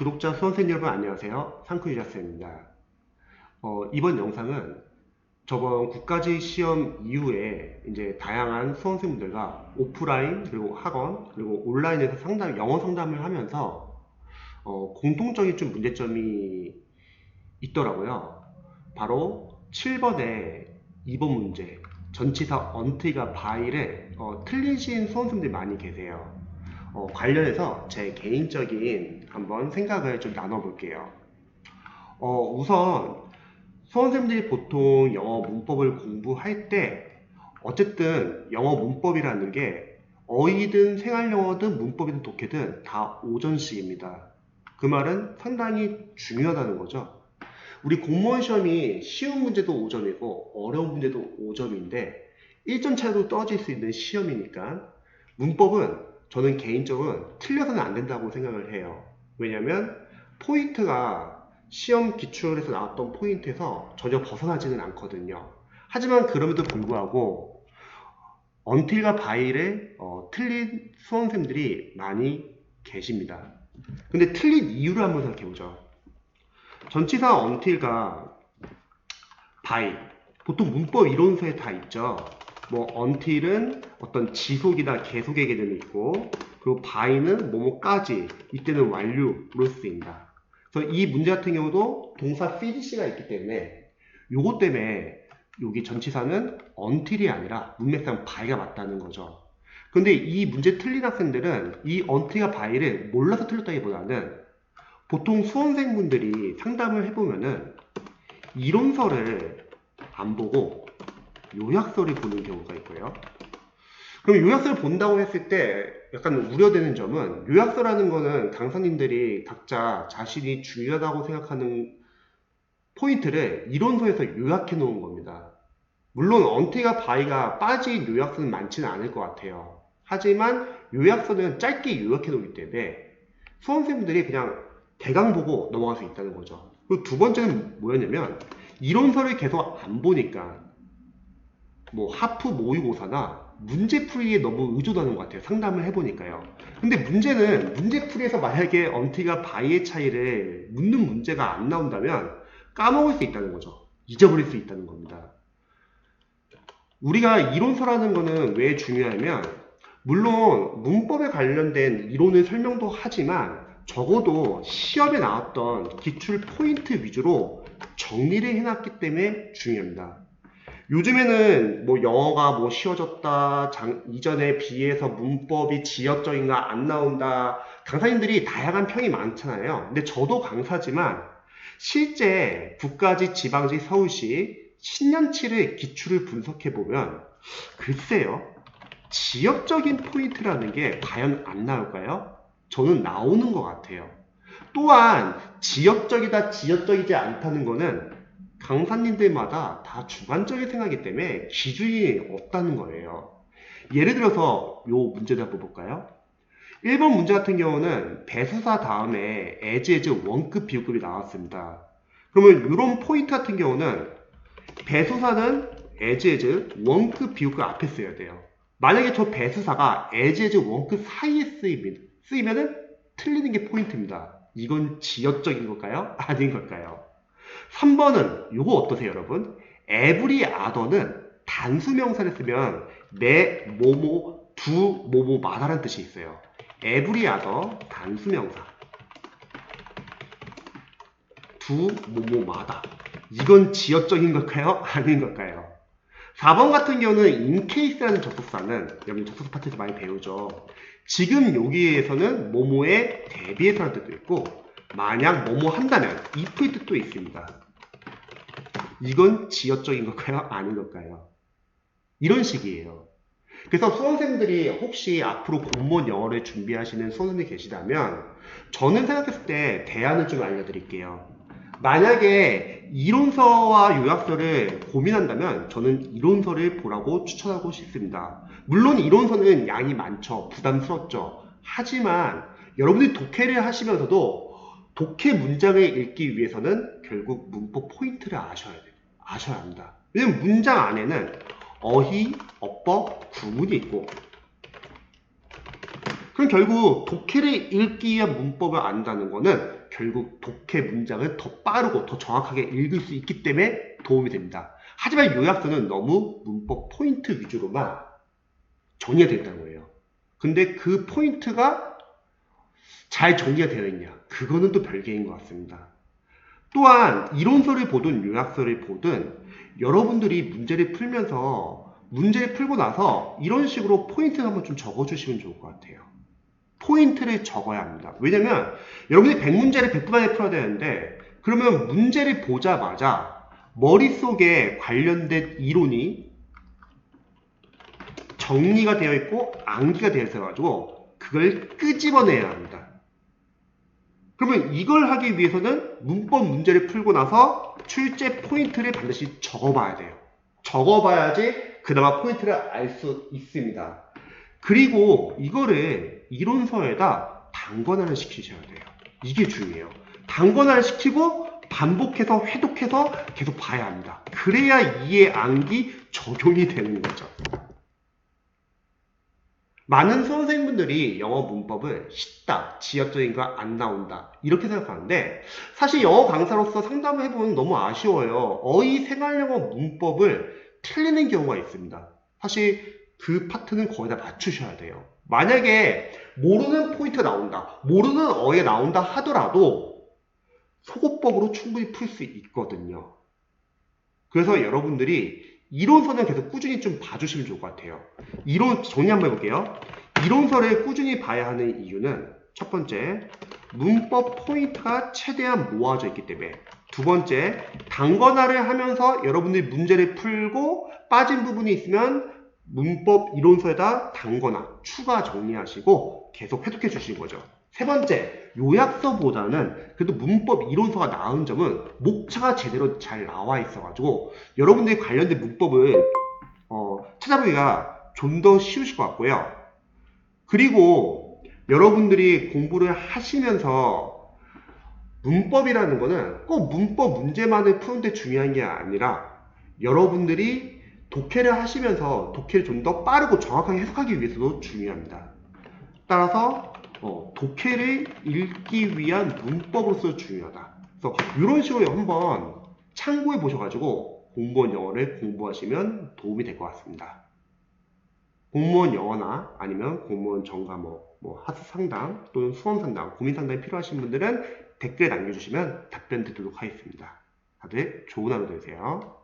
구독자 수험생 여러분 안녕하세요. 상크유자쌤입니다. 어, 이번 영상은 저번 국가직 시험 이후에 이제 다양한 수험생분들과 오프라인 그리고 학원 그리고 온라인에서 상담 영어 상담을 하면서 어, 공통적인 좀 문제점이 있더라고요. 바로 7번의 2번 문제 전치사 언티가 바이를 어, 틀리신 수험생들이 많이 계세요. 어, 관련해서 제 개인적인 한번 생각을 좀 나눠볼게요. 어, 우선 수험생들이 보통 영어 문법을 공부할 때 어쨌든 영어 문법이라는 게 어휘든 생활영어든 문법이든 독해든 다 오전식입니다. 그 말은 상당히 중요하다는 거죠. 우리 공무원 시험이 쉬운 문제도 5점이고 어려운 문제도 5점인데 1점 차이로 떨어질 수 있는 시험이니까 문법은 저는 개인적으로 틀려서는 안 된다고 생각을 해요. 왜냐면 포인트가 시험 기출에서 나왔던 포인트에서 전혀 벗어나지는 않거든요. 하지만 그럼에도 불구하고 언틸과 바이를 어, 틀린 수험생들이 많이 계십니다. 근데 틀린 이유를 한번 생각해보죠. 전치사 언틸과 바이 보통 문법 이론서에 다 있죠. 뭐 until은 어떤 지속이나 계속의 개념이 있고 그리고 by는 뭐뭐까지 이때는 완료로 쓰인다. 그래서 이 문제 같은 경우도 동사 finis가 있기 때문에 요것 때문에 여기 전치사는 until이 아니라 문맥상 by가 맞다는 거죠. 근데 이 문제 틀린 학생들은 이 until과 by를 몰라서 틀렸다기보다는 보통 수험생분들이 상담을 해보면은 이론서를 안 보고 요약서를 보는 경우가 있고요. 그럼 요약서를 본다고 했을 때 약간 우려되는 점은 요약서라는 거는 강사님들이 각자 자신이 중요하다고 생각하는 포인트를 이론서에서 요약해 놓은 겁니다. 물론 언티가 바이가 빠진 요약서는 많지는 않을 것 같아요. 하지만 요약서는 짧게 요약해 놓기 때문에 수험생들이 그냥 대강 보고 넘어갈 수 있다는 거죠. 그리고 두 번째는 뭐였냐면 이론서를 계속 안 보니까 뭐 하프 모의고사나 문제풀이에 너무 의존하는 것 같아요. 상담을 해보니까요. 근데 문제는 문제풀이에서 만약에 언티가 바이의 차이를 묻는 문제가 안 나온다면 까먹을 수 있다는 거죠. 잊어버릴 수 있다는 겁니다. 우리가 이론서라는 거는 왜 중요하냐면 물론 문법에 관련된 이론을 설명도 하지만 적어도 시험에 나왔던 기출 포인트 위주로 정리를 해놨기 때문에 중요합니다. 요즘에는 뭐 영어가 뭐 쉬워졌다, 장, 이전에 비해서 문법이 지역적인가 안 나온다, 강사님들이 다양한 평이 많잖아요. 근데 저도 강사지만 실제 국가직, 지방직, 서울시 신년치를 기출을 분석해 보면 글쎄요, 지역적인 포인트라는 게 과연 안 나올까요? 저는 나오는 것 같아요. 또한 지역적이다, 지역적이지 않다는 거는 강사님들마다 다 주관적인 생각이기 때문에 기준이 없다는 거예요. 예를 들어서 요 문제를 한번 볼까요? 1번 문제 같은 경우는 배수사 다음에 as, as 원급, 비급이 나왔습니다. 그러면 이런 포인트 같은 경우는 배수사는 as, as 원급, 비급급 앞에 써야 돼요. 만약에 저 배수사가 as, as 원급 사이에 쓰이면, 쓰이면은 틀리는 게 포인트입니다. 이건 지역적인 걸까요? 아닌 걸까요? 3번은 요거 어떠세요 여러분? every other는 단수 명사를 쓰면 내 뭐뭐 두 뭐뭐마다라는 뜻이 있어요. every other 단수 명사 두 뭐뭐마다 이건 지역적인 걸까요? 아닌 걸까요? 4번 같은 경우는 incase라는 접속사는 여러분 접속사 파트에서 많이 배우죠. 지금 여기에서는 뭐뭐에 대비해서라는 뜻도 있고 만약 뭐뭐 한다면 if의 뜻도 있습니다. 이건 지역적인 걸까요? 아닌 걸까요? 이런 식이에요. 그래서 수험생들이 혹시 앞으로 공무원 영어를 준비하시는 수험생들이 계시다면 저는 생각했을 때 대안을 좀 알려드릴게요. 만약에 이론서와 요약서를 고민한다면 저는 이론서를 보라고 추천하고 싶습니다. 물론 이론서는 양이 많죠. 부담스럽죠. 하지만 여러분들이 독해를 하시면서도 독해 문장을 읽기 위해서는 결국 문법 포인트를 아셔야 돼요. 아셔야 합니다. 왜냐면 문장 안에는 어휘, 어법, 구문이 있고 그럼 결국 독해를 읽기 위한 문법을 안다는 거는 결국 독해 문장을 더 빠르고 더 정확하게 읽을 수 있기 때문에 도움이 됩니다. 하지만 요약서는 너무 문법 포인트 위주로만 정리가 있다는 거예요. 근데 그 포인트가 잘 정리가 되어 있냐? 그거는 또 별개인 것 같습니다. 또한 이론서를 보든 요약서를 보든 여러분들이 문제를 풀면서 문제를 풀고 나서 이런 식으로 포인트를 한번 좀 적어주시면 좋을 것 같아요. 포인트를 적어야 합니다. 왜냐면 여러분이 100문제를 100분 안에 풀어야 되는데 그러면 문제를 보자마자 머릿속에 관련된 이론이 정리가 되어 있고 암기가 되어 있어가지고 그걸 끄집어내야 합니다. 그러면 이걸 하기 위해서는 문법 문제를 풀고 나서 출제 포인트를 반드시 적어봐야 돼요. 적어봐야지 그나마 포인트를 알 수 있습니다. 그리고 이거를 이론서에다 단권화를 시키셔야 돼요. 이게 중요해요. 단권화를 시키고 반복해서 회독해서 계속 봐야 합니다. 그래야 이해 암기 적용이 되는 거죠. 많은 선생님들이 영어 문법을 쉽다, 지역적인 거안 나온다 이렇게 생각하는데 사실 영어 강사로서 상담을 해보면 너무 아쉬워요. 어휘 생활영어 문법을 틀리는 경우가 있습니다. 사실 그 파트는 거의 다 맞추셔야 돼요. 만약에 모르는 포인트 나온다, 모르는 어휘 나온다 하더라도 소거법으로 충분히 풀 수 있거든요. 그래서 여러분들이 이론서는 계속 꾸준히 좀 봐주시면 좋을 것 같아요. 이론 정리 한번 해볼게요. 이론서를 꾸준히 봐야 하는 이유는 첫 번째, 문법 포인트가 최대한 모아져 있기 때문에 두 번째, 단권화를 하면서 여러분들이 문제를 풀고 빠진 부분이 있으면 문법 이론서에다 단거나 추가 정리하시고 계속 회독해 주시는 거죠. 세 번째, 요약서보다는 그래도 문법 이론서가 나은 점은 목차가 제대로 잘 나와 있어가지고 여러분들이 관련된 문법을 어, 찾아보기가 좀 더 쉬우실 것 같고요. 그리고 여러분들이 공부를 하시면서 문법이라는 거는 꼭 문법 문제만을 푸는데 중요한 게 아니라 여러분들이 독해를 하시면서 독해를 좀 더 빠르고 정확하게 해석하기 위해서도 중요합니다. 따라서 어, 독해를 읽기 위한 문법으로서 중요하다. 그래서 이런 식으로 한번 참고해 보셔가지고 공무원 영어를 공부하시면 도움이 될 것 같습니다. 공무원 영어나 아니면 공무원 전과목, 뭐 하스 상담 또는 수험 상담, 고민 상담이 필요하신 분들은 댓글에 남겨주시면 답변 드리도록 하겠습니다. 다들 좋은 하루 되세요.